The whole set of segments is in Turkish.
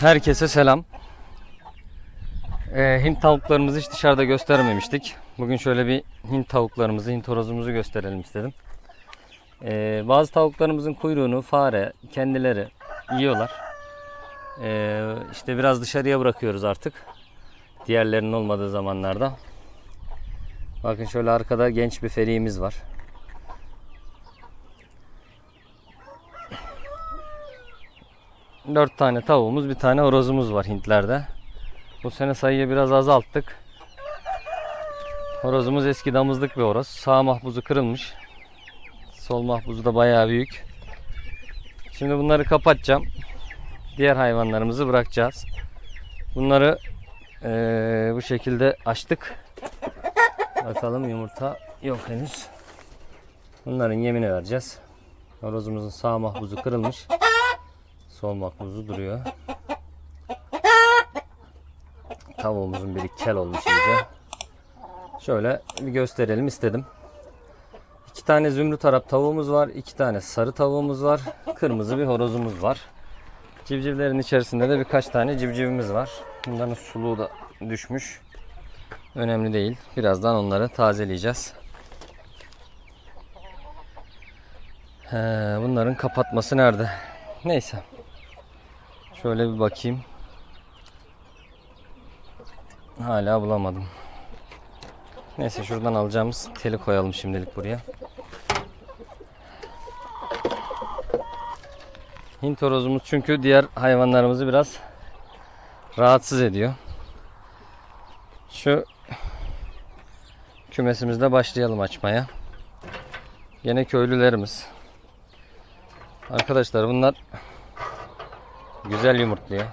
Herkese selam. Ee, Hint tavuklarımızı hiç dışarıda göstermemiştik. Bugün şöyle bir Hint tavuklarımızı, Hint horozumuzu gösterelim istedim. Ee, bazı tavuklarımızın kuyruğunu fare kendileri yiyorlar. Ee, işte biraz dışarıya bırakıyoruz artık. Diğerlerinin olmadığı zamanlarda. Bakın şöyle arkada genç bir feriğimiz var. Dört tane tavuğumuz, bir tane horozumuz var Hintlerde. Bu sene sayıyı biraz azalttık. Horozumuz eski damızlık bir horoz. Sağ mahpuzu kırılmış. Sol mahpuzu da bayağı büyük. Şimdi bunları kapatacağım. Diğer hayvanlarımızı bırakacağız. Bunları eee, bu şekilde açtık. Bakalım yumurta yok henüz. Bunların yemini vereceğiz. Horozumuzun sağ mahpuzu kırılmış. Sol makbuzu duruyor. Tavuğumuzun biri kel olmuş iyice. Şöyle bir gösterelim istedim. İki tane zümrüt Arap tavuğumuz var. iki tane sarı tavuğumuz var. Kırmızı bir horozumuz var. Civcivlerin içerisinde de birkaç tane civcivimiz var. Bunların suluğu da düşmüş. Önemli değil. Birazdan onları tazeleyeceğiz. He, bunların kapatması nerede? Neyse. Şöyle bir bakayım. Hala bulamadım. Neyse şuradan alacağımız teli koyalım şimdilik buraya. Hint horozumuz çünkü diğer hayvanlarımızı biraz rahatsız ediyor. Şu kümesimizde başlayalım açmaya. Yine köylülerimiz. Arkadaşlar bunlar güzel yumurtluyor.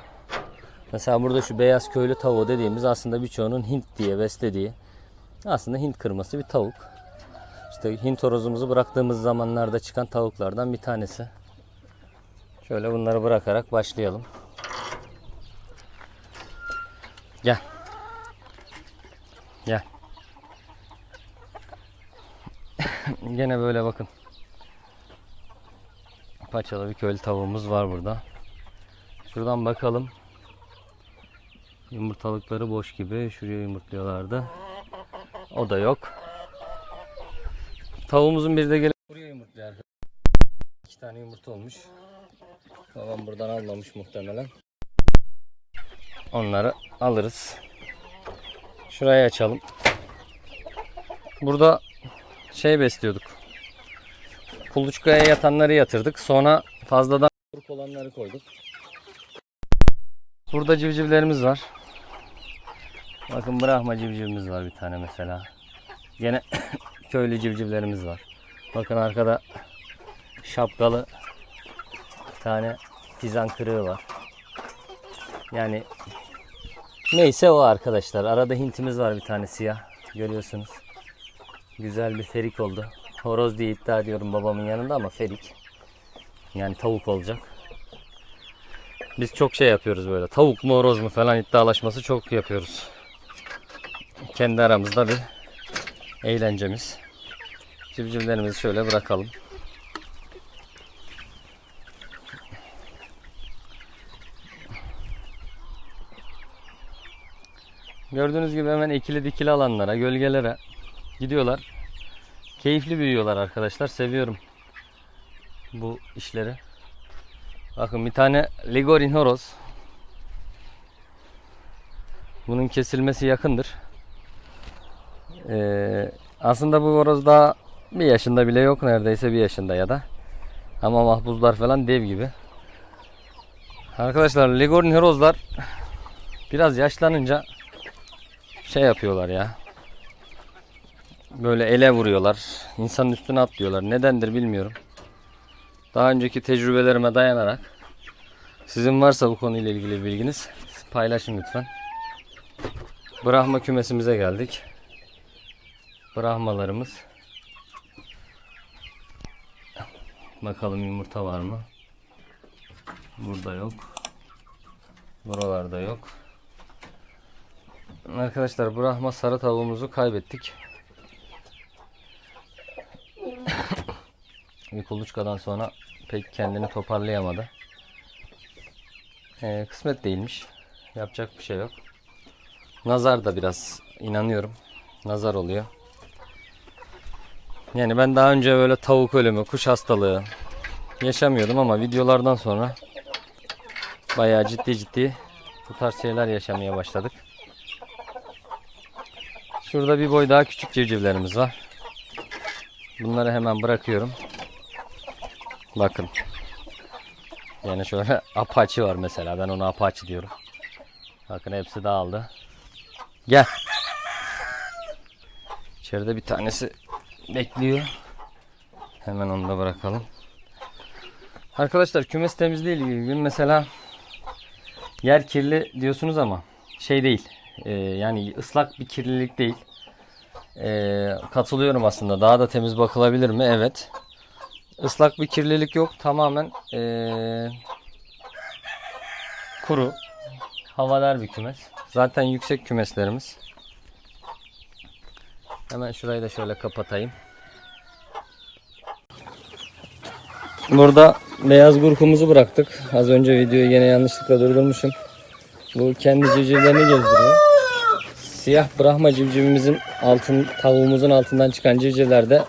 Mesela burada şu beyaz köylü tavuğu dediğimiz aslında birçoğunun Hint diye beslediği aslında Hint kırması bir tavuk. İşte Hint horozumuzu bıraktığımız zamanlarda çıkan tavuklardan bir tanesi. Şöyle bunları bırakarak başlayalım. Gel. Gel. Gene böyle bakın. Paçalı bir köylü tavuğumuz var burada. Şuradan bakalım. Yumurtalıkları boş gibi. Şuraya yumurtluyorlardı. O da yok. Tavuğumuzun bir de gelip buraya yumurtluyor. İki tane yumurta olmuş. Babam buradan almamış muhtemelen. Onları alırız. Şurayı açalım. Burada şey besliyorduk. Kuluçkaya yatanları yatırdık. Sonra fazladan olanları koyduk. Burada civcivlerimiz var. Bakın Brahma civcivimiz var bir tane mesela. Yine köylü civcivlerimiz var. Bakın arkada şapkalı bir tane tizan kırığı var. Yani neyse o arkadaşlar. Arada hintimiz var bir tane siyah. Görüyorsunuz. Güzel bir ferik oldu. Horoz diye iddia ediyorum babamın yanında ama ferik. Yani tavuk olacak. Biz çok şey yapıyoruz böyle. Tavuk mu horoz mu falan iddialaşması çok yapıyoruz. Kendi aramızda bir eğlencemiz. Civcivlerimizi şöyle bırakalım. Gördüğünüz gibi hemen ikili dikili alanlara, gölgelere gidiyorlar. Keyifli büyüyorlar arkadaşlar. Seviyorum bu işleri. Bakın bir tane Ligorin horoz. Bunun kesilmesi yakındır. Ee, aslında bu horoz daha bir yaşında bile yok neredeyse bir yaşında ya da. Ama mahpuzlar falan dev gibi. Arkadaşlar Ligorin horozlar biraz yaşlanınca şey yapıyorlar ya. Böyle ele vuruyorlar. İnsanın üstüne atlıyorlar. Nedendir bilmiyorum. Daha önceki tecrübelerime dayanarak sizin varsa bu konuyla ilgili bilginiz paylaşın lütfen. Brahma kümesimize geldik. Brahmalarımız. Bakalım yumurta var mı? Burada yok. Buralarda yok. Arkadaşlar Brahma sarı tavuğumuzu kaybettik. Bir kuluçkadan sonra pek kendini toparlayamadı. Ee, kısmet değilmiş. Yapacak bir şey yok. Nazar da biraz inanıyorum. Nazar oluyor. Yani ben daha önce böyle tavuk ölümü, kuş hastalığı yaşamıyordum ama videolardan sonra bayağı ciddi ciddi bu tarz şeyler yaşamaya başladık. Şurada bir boy daha küçük civcivlerimiz var. Bunları hemen bırakıyorum. Bakın. Yani şöyle apaçı var mesela. Ben ona apaçı diyorum. Bakın hepsi dağıldı. Gel. İçeride bir tanesi bekliyor. Hemen onu da bırakalım. Arkadaşlar kümes temizliği ile ilgili mesela yer kirli diyorsunuz ama şey değil. Ee, yani ıslak bir kirlilik değil. Ee, katılıyorum aslında. Daha da temiz bakılabilir mi? Evet. Islak bir kirlilik yok. Tamamen ee, kuru. Havadar bir kümes. Zaten yüksek kümeslerimiz. Hemen şurayı da şöyle kapatayım. Burada beyaz gurkumuzu bıraktık. Az önce videoyu yine yanlışlıkla durdurmuşum. Bu kendi civcivlerini gezdiriyor. Siyah Brahma civcivimizin altın tavuğumuzun altından çıkan civcivlerde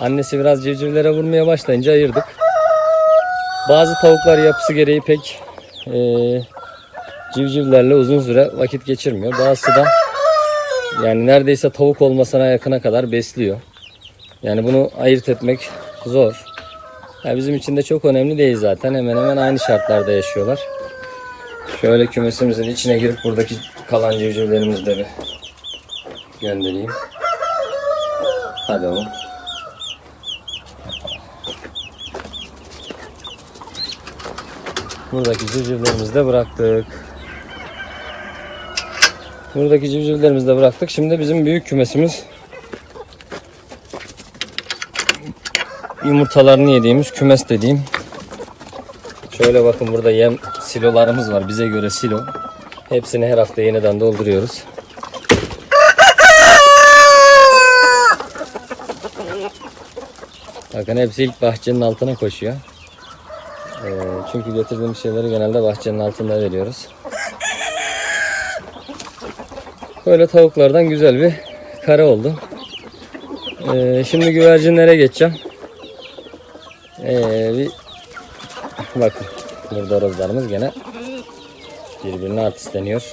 annesi biraz civcivlere vurmaya başlayınca ayırdık. Bazı tavuklar yapısı gereği pek eee, civcivlerle uzun süre vakit geçirmiyor. Bazısı da yani neredeyse tavuk olmasına yakına kadar besliyor. Yani bunu ayırt etmek zor. Ya bizim için de çok önemli değil zaten. Hemen hemen aynı şartlarda yaşıyorlar. Şöyle kümesimizin içine girip buradaki kalan civcivlerimizi de bir göndereyim. Hadi oğlum. Buradaki civcivlerimizi de bıraktık. Buradaki civcivlerimizi de bıraktık. Şimdi bizim büyük kümesimiz yumurtalarını yediğimiz kümes dediğim. Şöyle bakın burada yem silolarımız var. Bize göre silo. Hepsini her hafta yeniden dolduruyoruz. Bakın hepsi ilk bahçenin altına koşuyor. Ee, çünkü getirdiğim şeyleri genelde bahçenin altında veriyoruz. Böyle tavuklardan güzel bir kare oldu. Ee, şimdi güvercinlere geçeceğim. Ee, bir bakın burada rozlarımız gene birbirine artistleniyor.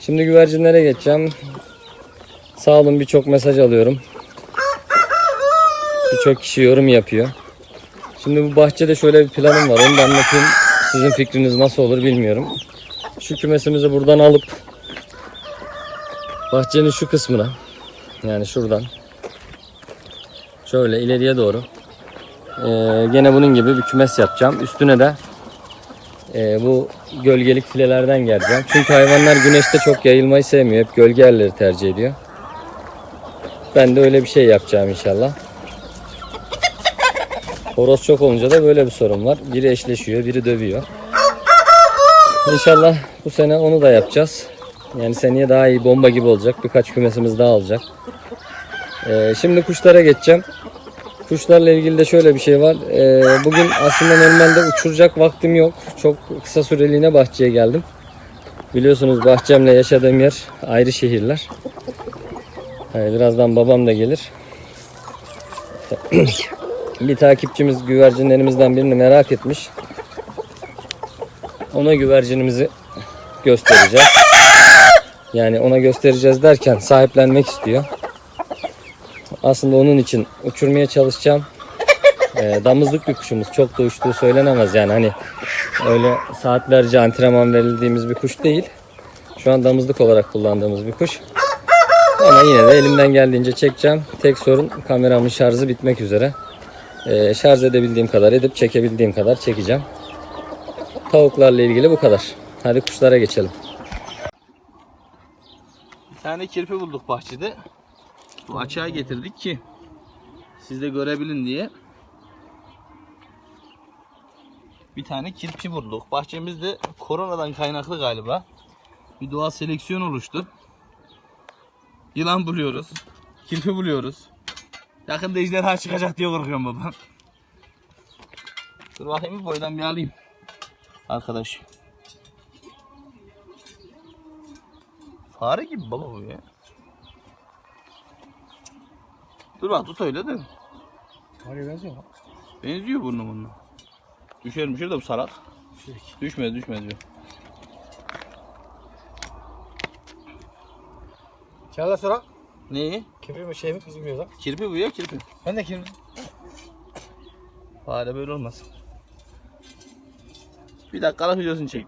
Şimdi güvercinlere geçeceğim. Sağ olun birçok mesaj alıyorum. Birçok kişi yorum yapıyor. Şimdi bu bahçede şöyle bir planım var. Onu da anlatayım. Sizin fikriniz nasıl olur bilmiyorum. Şu kümesimizi buradan alıp bahçenin şu kısmına yani şuradan şöyle ileriye doğru ee, gene bunun gibi bir kümes yapacağım. Üstüne de e, bu gölgelik filelerden geleceğim. Çünkü hayvanlar güneşte çok yayılmayı sevmiyor. Hep gölge yerleri tercih ediyor. Ben de öyle bir şey yapacağım inşallah. Horoz çok olunca da böyle bir sorun var. Biri eşleşiyor, biri dövüyor. İnşallah bu sene onu da yapacağız. Yani seneye daha iyi bomba gibi olacak. Birkaç kümesimiz daha olacak. Ee, şimdi kuşlara geçeceğim. Kuşlarla ilgili de şöyle bir şey var. Ee, bugün aslında normalde uçuracak vaktim yok. Çok kısa süreliğine bahçeye geldim. Biliyorsunuz bahçemle yaşadığım yer ayrı şehirler. Ee, birazdan babam da gelir. Bir takipçimiz güvercinlerimizden birini merak etmiş. Ona güvercinimizi göstereceğiz. Yani ona göstereceğiz derken sahiplenmek istiyor. Aslında onun için uçurmaya çalışacağım. Ee, damızlık bir kuşumuz. Çok da uçtuğu söylenemez yani hani öyle saatlerce antrenman verildiğimiz bir kuş değil. Şu an damızlık olarak kullandığımız bir kuş. Ama yine de elimden geldiğince çekeceğim. Tek sorun kameramın şarjı bitmek üzere. Ee, şarj edebildiğim kadar edip çekebildiğim kadar çekeceğim. Tavuklarla ilgili bu kadar. Hadi kuşlara geçelim. Bir tane kirpi bulduk bahçede. Bu açığa getirdik ki siz de görebilin diye. Bir tane kirpi bulduk. Bahçemizde koronadan kaynaklı galiba. Bir doğal seleksiyon oluştu. Yılan buluyoruz. Kirpi buluyoruz. Yakında ejderha çıkacak diye korkuyorum babam. Dur bakayım bir boydan bir alayım. Arkadaş. Fare gibi baba bu ya. Dur bak tut öyle de. Fare benziyor mu? Benziyor burnu bununla. Düşer müşer de bu salak. Düşürük. Düşmez düşmez diyor. Çağla sorak. Neyi? Kirpi mi şey mi biz bilmiyoruz ha. Kirpi bu ya kirpi. Ben de kirpi. Fare böyle olmaz. Bir dakikalık videosunu çek.